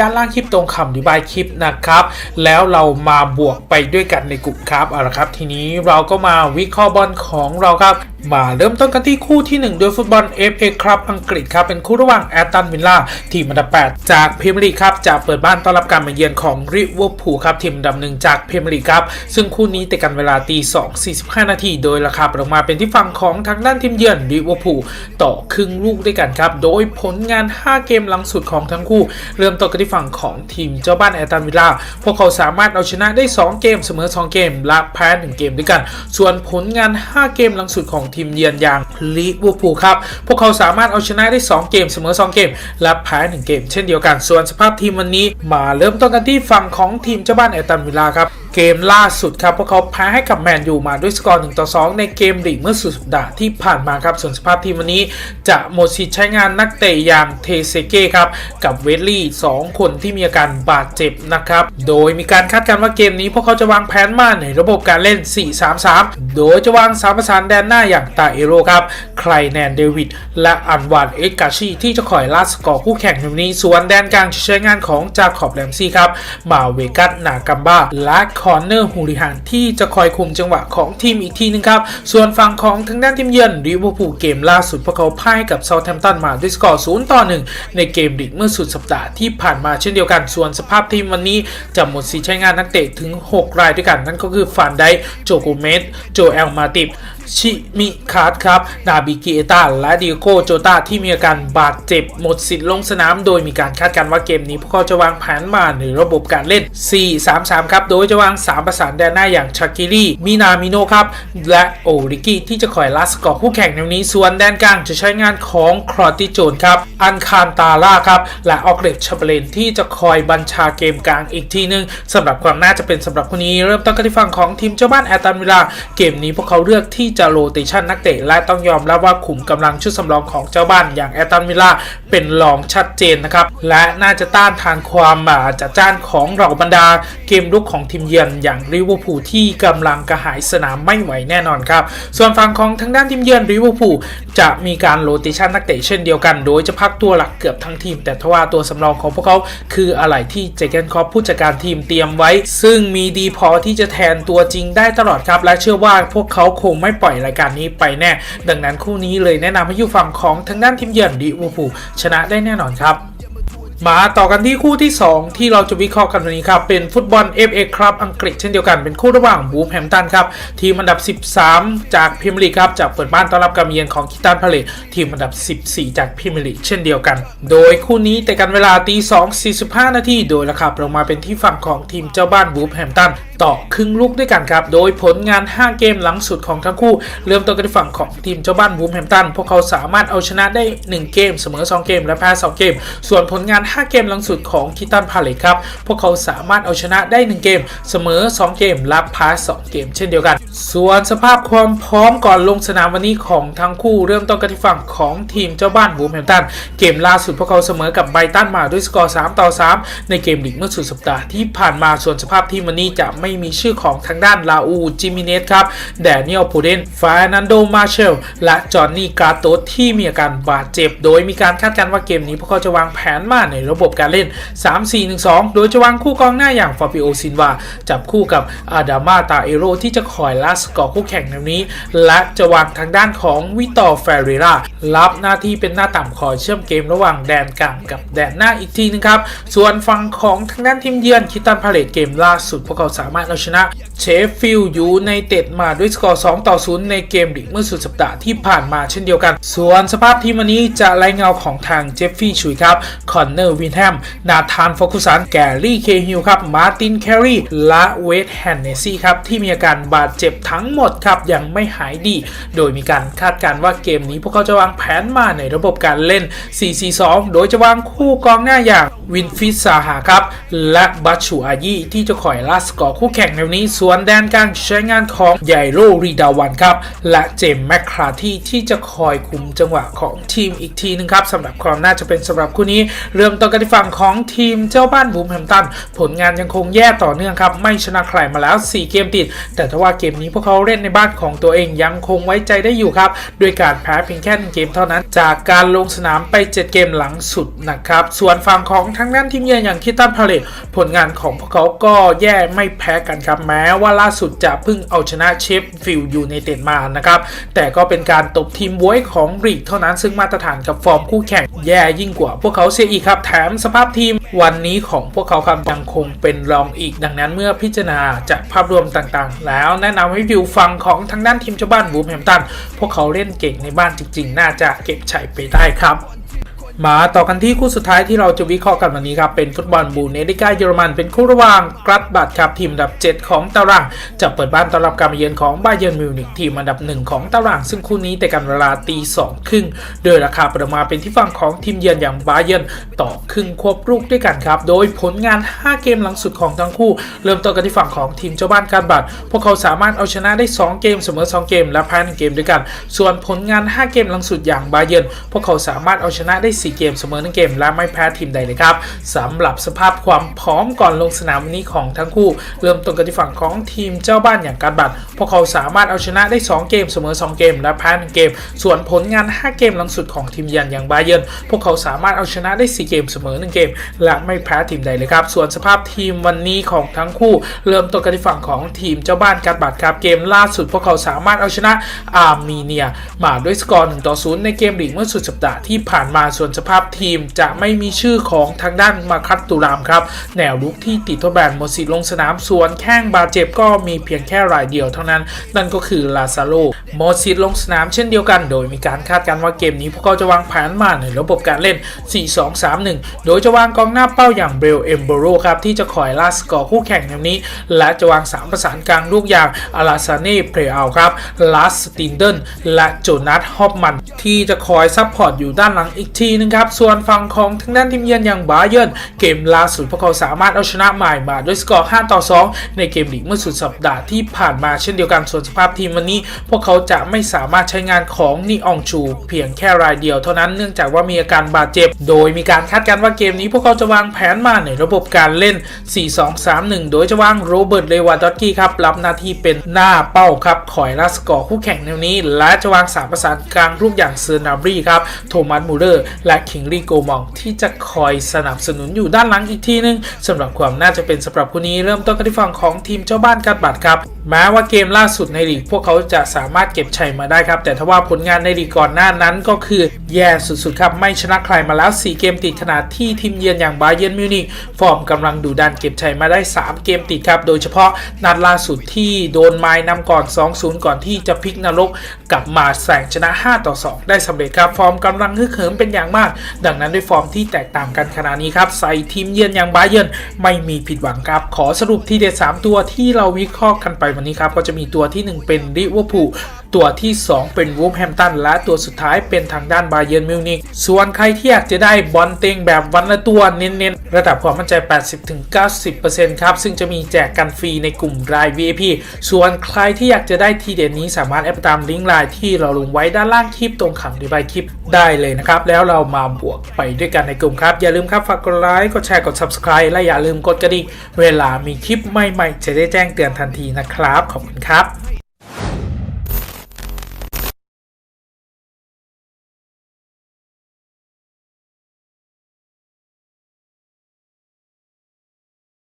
ด้านล่างคลิปตรงคำอธิบายคลิปนะครับ แล้วเรามาบวกไปด้วยกันในกลุ่มครับเอาละครับ ทีนี้เราก็มาวิเคราะห์บอลของเราครับมาเริ่มต้นกันที่คู่ที่1โดยฟุตบอล FA ครับอังกฤษครับเป็นคู่ระหว่างแอตตันวิลล่าทีมอันดับ8จากพรีเมียร์ลีกครับจะเปิดบ้านต้อนรับการมาเยือนของริเวอร์พูลครับทีมอันดับหนึ่งจากพรีเมียร์ลีกครับซึ่งคู่นี้เตะกันเวลาตี2 45 นาที โดยราคาประมาเป็นที่ฝั่งของทางด้านทีมเยือนริเวอร์พูลต่อครึ่งลูกด้วยกันครับโดยผลงาน 5 เกมหลังสุดของทั้งคู่ เริ่มต้นกันที่ฝั่งของทีมเจ้าบ้านแอตตันวิลล่าพวกเขาสามารถเอาชนะได้ 2 เกมเสมอ 2 เกมและแพ้1เกมด้วยกัน ส่วนผลงาน 5 เกมหลังสุดของทีมเยือนอย่างลิเวอร์พูลครับ พวกเขาสามารถเอาชนะได้ 2 เกมเสมอ 2 เกม และแพ้1เกม เช่นเดียวกันส่วนสภาพทีมวันนี้มาเริ่มต้นกันที่ฝั่งของทีมเจ้าบ้านแอตันวิลาครับ เกมล่าสุดครับพวกเขาแพ้ให้กับแมนยูมาด้วยสกอร์1ต่อ2ในเกมลีกเมื่อสุดสัปดาห์ที่ผ่านมาครับส่วนสภาพทีมวันนี้จะหมดสิทธิ์ใช้งานนักเตะอย่างเทเซเก้ครับกับเวสลี่ 2 คนที่มีอาการบาดเจ็บนะครับโดยมีการคาดการณ์ว่าเกมนี้พวกเขาจะวางแผนมาในระบบการเล่น 4-3-3 โดยจะวางสามประสานแดนหน้าอย่างตาเอโรครับไคลแนนเดวิดและอันวานเอ็กกาชีที่จะคอยล่าสกอร์คู่แข่งในวันนี้ส่วนแดนกลางจะใช้งานของจาขอบแรมซี่ครับมาเวกัสนากัมบาและคอนเนอร์ฮูริฮานที่จะคอยคุมจังหวะของทีมอีกทีนึงครับ ส่วนฝั่งของทางด้านทีมเยือนลิเวอร์พูลเกมล่าสุดพวกเขาพ่ายกับเซาท์แฮมป์ตันมาด้วยสกอร์0ต่อ1ในเกมดิกเมื่อสุดสัปดาห์ที่ผ่านมาเช่นเดียวกันส่วนสภาพทีมวันนี้จะหมดสิทธิ์ใช้งานนักเตะถึง 6 รายด้วยกัน นั่นก็คือฟานไดโจโกเมสโจเอลมาติบ ชิมิคาร์ดครับนาบิกิเอตาและดิโกโจตาที่มีอาการบาดเจ็บหมดสิทธิ์ลงสนาม โดยมีการคาดการณ์ว่าเกมนี้พวกเขาจะวางแผนมาในระบบการเล่น 4-3-3 ครับ โดยจะวาง 3 ประสานแดนหน้าอย่างชากิรีมินามิโนครับ และโอริกิที่จะคอยลัสกอร์คู่แข่งในนี้ ส่วนแดนกลางจะใช้งานของครอติโจนครับ อันคารตาล่าครับ และออกเล็กชาเปเลนที่จะคอยบัญชาเกมกลางอีกทีนึงสำหรับความน่าจะเป็นสำหรับคนนี้เริ่มต้นกันที่ฝั่งของทีมเจ้าบ้านแอตันวิลาเกมนี้พวกเขาเลือกที่จะจะโรเตชันนักเตะและต้องยอมรับว่าขุมกำลังชุดสำรองของเจ้าบ้านอย่างแอตตันวิลล่าเป็นรองชัดเจนนะครับ และน่าจะต้านทานความอ่าจัดจ้านของเหล่าบรรดาเกมลุกของทีมเยือนอย่างลิเวอร์พูลที่กำลังกระหายสนามไม่ไหวแน่นอนครับ ส่วนฝั่งของทางด้านทีมเยือนลิเวอร์พูลจะมีการโรเตชันนักเตะเช่นเดียวกัน โดยจะพักตัวหลักเกือบทั้งทีม แต่ทว่าตัวสำรองของพวกเขาคืออะไรที่เจเกนคอปผู้จัดการทีมเตรียมไว้ ซึ่งมีดีพอที่จะแทนตัวจริงได้ตลอดครับ และเชื่อว่าพวกเขาคงไม่ปล่อยรายการนี้ไปแน่ ดังนั้นคู่นี้เลยแนะนำให้อยู่ฝั่งของทางด้านทีมเยือนลิวอร์พูชนะได้แน่นอนครับมาต่อกันที่คู่ที่ 2 ที่เราจะวิเคราะห์กันวันนี้ครับเป็นฟุตบอล FA ครับอังกฤษเช่นเดียวกันเป็นคู่ระหว่างบูฟแฮมตันครับทีมอันดับ 13 จากพรีเมียร์ลีครับจะเปิดบ้านต้อนรับการเยือนของคิตันพาเลตทีมอันดับ 14 จากพรีเมียร์ลีเช่นเดียวกัน โดยคู่นี้แต่กันเวลาตี2 45 นาทีโดยราคาลงมาเป็นที่ฝั่งของทีมเจ้าบ้านบูฟแฮมตัน ต่อครึ่งลูกด้วยกันครับ โดยผลงาน 5 เกมหลังสุดของทั้งคู่ เริ่มต้นกันที่ฝั่งของทีมเจ้าบ้านบูฟแฮมตัน พวกเขาสามารถเอาชนะได้ 1 เกม เสมอ 2 เกม และแพ้ 2 เกม ส่วนผลงาน 5 เกมหลังสุดของคิตันพาเลตครับ พวกเขาสามารถเอาชนะได้ 1 เกม เสมอ 2 เกม และแพ้ 2 เกม เช่นเดียวกันส่วนสภาพความพร้อมก่อนลงสนามวันนี้ของทั้งคู่เริ่มต้นกันที่ฝั่งของทีมเจ้าบ้านบูฟแฮมตัน เกมล่าสุดพวกเขาเสมอกับไบตันมาด้วยสกอร์3ต่อ 3 ในเกมลีกเมื่อสุดสัปดาห์ที่ผ่านมาส่วนสภาพทีมวันนี้จะไม่มีชื่อของทางด้านลาอูจิมิเนสครับแดเนียลพูเดนฟานันโดมาเชลและจอห์นนี่กาโตสที่มีอาการบาดเจ็บ โดยมีการคาดการณ์ว่าเกมนี้พวกเขาจะวางแผนมาในระบบการเล่น 3-4-1-2 โดยจะวางคู่กองหน้าอย่างฟาบิโอซินวาจับคู่กับอาดามาตาเอโรที่จะคอยลาสกอร์คู่แข่งในวนี้ และจะวางทางด้านของวิตอร์เฟเรรารับหน้าที่เป็นหน้าต่ำคอยเชื่อมเกมระหว่างแดนกลางกับแดนหน้าอีกทีนึงครับ ส่วนฝั่งของทางด้านทีมเยือนคิตันพาเลตเกมล่าสุดพวกเขาสามารถเอาชนะเชฟฟิลด์ยูไนเต็ดมาด้วยสกอร์ 2 ต่อ 0 ในเกมลีกเมื่อสุดสัปดาห์ที่ผ่านมาเช่นเดียวกัน ส่วนสภาพทีมวันนี้จะไล่เงาของทางเจฟฟี่ชุยครับ คอนเนอร์วินแฮม นาธานฟอกุสัน แกรี่เคฮิลครับ มาร์ตินแครีและเวดแฮนเนซี่ครับ ที่มีอาการบาดเจ็บทั้งหมดครับยังไม่หายดี โดยมีการคาดการณ์ว่าเกมนี้พวกเขาจะวางแผนมาในระบบการเล่น 4-4-2 โดยจะวางคู่กองหน้าอย่าง วินฟิสซาหาครับ และบัชชูอายีที่จะคอยลาสกอร์คู่แข่งในวันนี้ส่วนแดนกลางใช้งานของใหญ่โรรีดาวันครับ และเจมแมคคราที่ที่จะคอยคุมจังหวะของทีมอีกทีนึงครับสำหรับความน่าจะเป็นสำหรับคู่นี้ เริ่มต้นกันที่ฝั่งของทีมเจ้าบ้านบูมแฮมตัน ผลงานยังคงแย่ต่อเนื่องครับ ไม่ชนะใครมาแล้ว 4 เกมติด แต่ทว่าเกมนี้พวกเขาเล่นในบ้านของตัวเองยังคงไว้ใจได้อยู่ครับด้วยการแพ้เพียงแค่หนึ่งเกมเท่านั้น จากการลงสนามไป 7 เกมหลังสุดนะครับส่วนฝั่งของททางด้านทีมเยือนอย่างคิตันพาเลตผลงานของพวกเขาก็แย่ไม่แพ้กันครับแม้ว่าล่าสุดจะเพิ่งเอาชนะเชฟฟิลด์ยูไนเต็ดมานะครับแต่ก็เป็นการตบทีมบวยของรีกเท่านั้นซึ่งมาตรฐานกับฟอร์มคู่แข่งแย่ยิ่งกว่าพวกเขาเสียอีกครับแถมสภาพทีมวันนี้ของพวกเขาครับยังคงเป็นรองอีก ดังนั้นเมื่อพิจารณาจากภาพรวมต่างๆ แล้วแนะนำให้วิวฟังของทางด้านทีมเจ้าบ้านวูฟแฮมตันพวกเขาเล่นเก่งในบ้านจริงๆ น่าจะเก็บชัยไปได้ครับ มาต่อกันที่คู่สุดท้ายที่เราจะวิเคราะห์กันวันนี้ครับเป็นฟุตบอลบูเนดิก้าเยอรมันเป็นคู่ระหว่างกรัตบัตครับทีมอันดับ 7 ของตาราง จะเปิดบ้านต้อนรับการมาเยือนของบาเยิร์นมิวนิกทีมอันดับ 1 ของตาราง ซึ่งคู่นี้แต่กันเวลาตี2ครึ่งโดยราคาประมาเป็นที่ฝั่งของทีมเยือนอย่างบาเยิร์นต่อครึ่งควบลูกด้วยกันครับ โดยผลงาน 5 เกมหลังสุดของทั้งคู่ เริ่มต้นกันที่ฝั่งของทีมเจ้าบ้านการบัตพวกเขาสามารถเอาชนะได้ 2 เกมเสมอ 2 เกมและแพ้1เกมด้วยกัน ส่วนผลงาน 5 เกมหลังสุดอย่างบาเยิร์นพวกเขาสามารถเอาชนะได้4เกมเสมอ1เกมและไม่แพ้ทีมใดเลยครับสำหรับสภาพความพร้อมก่อนลงสนามวันนี้ของทั้งคู่ เริ่มต้นกันที่ฝั่งของทีมเจ้าบ้านอย่างการบัตพวกเขาสามารถเอาชนะได้ 2 เกมเสมอ 2 เกม และแพ้1เกม ส่วนผลงาน 5 เกมหลังสุดของทีมยือนอย่างบาเยิร์นพวกเขาสามารถเอาชนะได้ 4 เกมเสมอ 1 เกม และไม่แพ้ทีมใดเลยครับ ส่วนสภาพทีมวันนี้ของทั้งคู่ เริ่มต้นกันที่ฝั่งของทีมเจ้าบ้านการบัตครับเกมล่าสุด พวกเขาสามารถเอาชนะอาร์เมเนีย มาด้วยสกอร์1ต่อ0ในเกมลีกเมื่อสุดสัปดาห์ที่ผ่านมาส่วนสภาพทีมจะไม่มีชื่อของทางด้านมาคัตตุรามครับ แนวลุกที่ติดทดแบนหมดสิทธิ์ลงสนามส่วนแข้งบาดเจ็บก็มีเพียงแค่รายเดียวเท่านั้น นั่นก็คือลาซาโลหมดสิทธิ์ลงสนามเช่นเดียวกัน โดยมีการคาดการณ์ว่าเกมนี้พวกเขาจะวางแผนมาในระบบการเล่น 4-2-3-1 โดยจะวางกองหน้าเป้าอย่างเบลเอมโบโรครับที่จะคอยล่าสกอร์คู่แข่งในวนนี้ และจะวาง3ประสานกลางลูกอย่างอาลาซาเน่เพรอัลครับลาสตินเดนและโจนัสฮอปมันที่จะคอยซัพพอร์ตอยู่ด้านหลังอีกทีนึงครับ ส่วนฝั่งของทางด้านทีมเยือนอย่างบาเยิร์นเกมล่าสุดพวกเขาสามารถเอาชนะหมายมาด้วยสกอร์ 5 ต่อ 2 ในเกมลีกเมื่อสุดสัปดาห์ที่ผ่านมาเช่นเดียวกันส่วนสภาพทีมวันนี้ พวกเขาจะไม่สามารถใช้งานของนีอองชูเพียงแค่รายเดียวเท่านั้นเนื่องจากว่ามีอาการบาดเจ็บ โดยมีการคาดการณ์ว่าเกมนี้พวกเขาจะวางแผนมาในระบบการเล่น 4-2-3-1 โดยจะวางโรเบิร์ตเลวาดอตกี้ครับรับหน้าที่เป็นหน้าเป้าครับคอยล่าสกอร์คู่แข่งในวันนี้ และจะวางสามประสานกลางรูปอย่างเซอร์นาบรีครับโทมัสมูเลอร์และคิงลีโกมองที่จะคอยสนับสนุนอยู่ด้านหลังอีกทีนึงสำหรับความน่าจะเป็นสำหรับคู่นี้เริ่มต้นกันที่ฝั่งของทีมเจ้าบ้านกัดบัตรครับแม้ว่าเกมล่าสุดในลีกพวกเขาจะสามารถเก็บชัยมาได้ครับ แต่ทว่าผลงานในลีกก่อนหน้านั้นก็คือแย่สุดๆครับไม่ชนะใครมาแล้ว 4 เกมติดขณะที่ทีมเยือนอย่างบาเยิร์นมิวนิกฟอร์มกำลังดูดันเก็บชัยมาได้ 3 เกมติดครับ โดยเฉพาะนัดล่าสุดที่โดนไม้นำก่อน 2-0 ก่อนที่จะพลิกนรกกลับมาแสงชนะ5ต่อ2ได้สำเร็จครับฟอร์มกำลังฮึกเหิมเป็นอย่างมาก ดังนั้นด้วยฟอร์มที่แตกต่างกันขนาดนี้ครับใส่ทีมเยือนอย่างบาเยิร์นไม่มีผิดหวังครับขอสรุปที่เด็ด3ตัวที่เราวิเคราะห์กันไปวันนี้ครับก็จะมีตัวที่ 1 เป็นลิเวอร์พูล ตัวที่ 2 เป็นวูฟแฮมตันและตัวสุดท้ายเป็นทางด้านบาเยิร์นมิวนิกส่วนใครที่อยากจะได้บอลเต็งแบบวันละตัวเน้นๆ ระดับความมั่นใจ 80-90%ครับ ซึ่งจะมีแจกกันฟรีในกลุ่มราย VIP ส่วนใครที่อยากจะได้ทีเด็ดนี้สามารถแอปตามลิงก์ไลน์ที่เราลงไว้ด้านล่างคลิปตรงคำดีบายคลิปได้เลยนะครับ แล้วเรามาบวกไปด้วยกันในกลุ่มครับ อย่าลืมครับฝากกดไลค์กดแชร์กด Subscribe และอย่าลืมกดกระดิ่งเวลามีคลิปใหม่ๆ จะได้แจ้งเตือนทันทีนะครับ ขอบคุณครับ